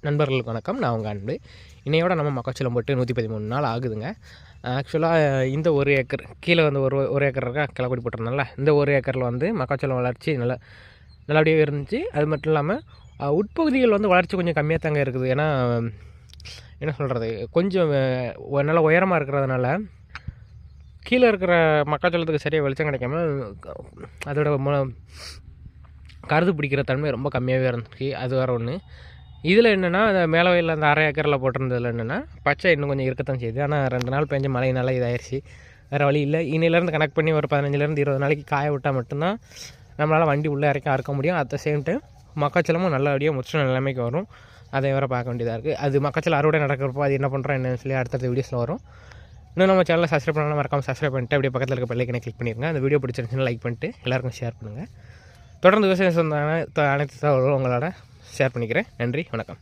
நண்பர்களுக்கு வணக்கம். நான் உங்கள் அன்பு. இன்னையோட நம்ம மக்காச்சோளம் போட்டு நூற்றி பதிமூணு நாள் ஆகுதுங்க. ஆக்சுவலாக இந்த ஒரு ஏக்கர் கீழே வந்து ஒரு ஒரு ஏக்கர் இருக்கா? கிளக்குடி போட்டிருந்தோம்ல இந்த ஒரு ஏக்கரில் வந்து மக்காச்சோளம் வளர்ச்சி நல்லா நல்லபடியாக இருந்துச்சு. அது மட்டும் இல்லாமல் உட்பகுதிகள் வந்து வளர்ச்சி கொஞ்சம் கம்மியாக தாங்க இருக்குது. ஏன்னா என்ன சொல்கிறது கொஞ்சம் நல்ல உயரமாக இருக்கிறதுனால கீழே இருக்கிற மக்காச்சோளத்துக்கு சரியாக வெளிச்சம் கிடைக்காம அதோட மு- கருது பிடிக்கிற தன்மை ரொம்ப கம்மியாகவே இருந்துச்சு. அது வேறு ஒன்று இதில் என்னென்னா அந்த மேலே வயலில் அந்த அரை ஏக்கரில் போட்டிருந்ததில் என்னென்னா பச்சை இன்னும் கொஞ்சம் இருக்கத்தான் செய்யுது. ஆனால் ரெண்டு நாள் பெஞ்ச மழையினால இதாயிருச்சு. வேறு வழி இல்லை. இன்னிலேருந்து கனெக்ட் பண்ணி ஒரு பதினஞ்சுலேருந்து இருபது நாளைக்கு காய விட்டால் மட்டும்தான் நம்மளால் வண்டி உள்ளே இறக்கி அறுக்க முடியும். அட் த சேம் டைம் மக்காச்சலமும் நல்லபடியாக முற்ற நிலைமைக்கு வரும். அதை வேறு பார்க்க வேண்டியதாக இருக்குது அது மக்காச்சல் அறுவடை நடக்கிறப்போ அது என்ன பண்ணுறோம் என்னன்னு சொல்லி அடுத்தடுத்த வீடியோஸில் வரும். இன்னும் நம்ம சேனலில் சப்ஸ்கிரைப் பண்ணலாம் மறக்காமல் சப்ஸ்கிரைப் பண்ணிட்டு அப்படியே பக்கத்தில் இருக்க பெல்லைக்கனை கிளிக் பண்ணிடுங்க அந்த வீடியோ பிடிச்சிருந்துச்சுன்னா லைக் பண்ணிட்டு எல்லாருக்கும் ஷேர் பண்ணுங்கள் தொடர்ந்து விவசாயம் சொந்த அனைத்து தகவல்களும் உங்களோட ஷேர் பண்ணிக்கிறேன். நன்றி. வணக்கம்.